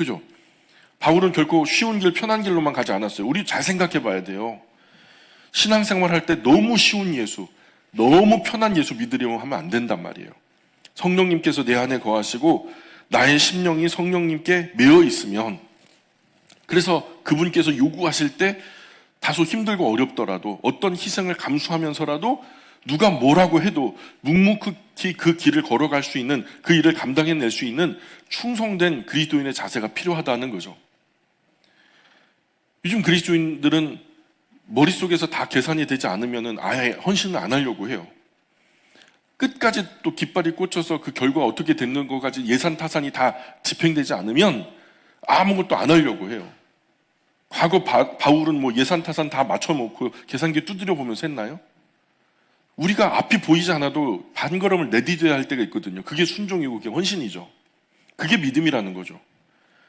그죠? 바울은 결코 쉬운 길, 편한 길로만 가지 않았어요. 우리 잘 생각해 봐야 돼요. 신앙생활 할 때 너무 쉬운 예수, 너무 편한 예수 믿으려고 하면 안 된단 말이에요. 성령님께서 내 안에 거하시고 나의 심령이 성령님께 매어 있으면 그래서 그분께서 요구하실 때 다소 힘들고 어렵더라도 어떤 희생을 감수하면서라도 누가 뭐라고 해도 묵묵히 그 길을 걸어갈 수 있는 그 일을 감당해낼 수 있는 충성된 그리스도인의 자세가 필요하다는 거죠. 요즘 그리스도인들은 머릿속에서 다 계산이 되지 않으면 아예 헌신을 안 하려고 해요. 끝까지 또 깃발이 꽂혀서 그 결과가 어떻게 됐는 것까지 예산 타산이 다 집행되지 않으면 아무것도 안 하려고 해요. 과거 바, 바울은 뭐 예산 타산 다 맞춰놓고 계산기 두드려 보면서 했나요? 우리가 앞이 보이지 않아도 반걸음을 내디뎌야 할 때가 있거든요. 그게 순종이고 그게 헌신이죠. 그게 믿음이라는 거죠.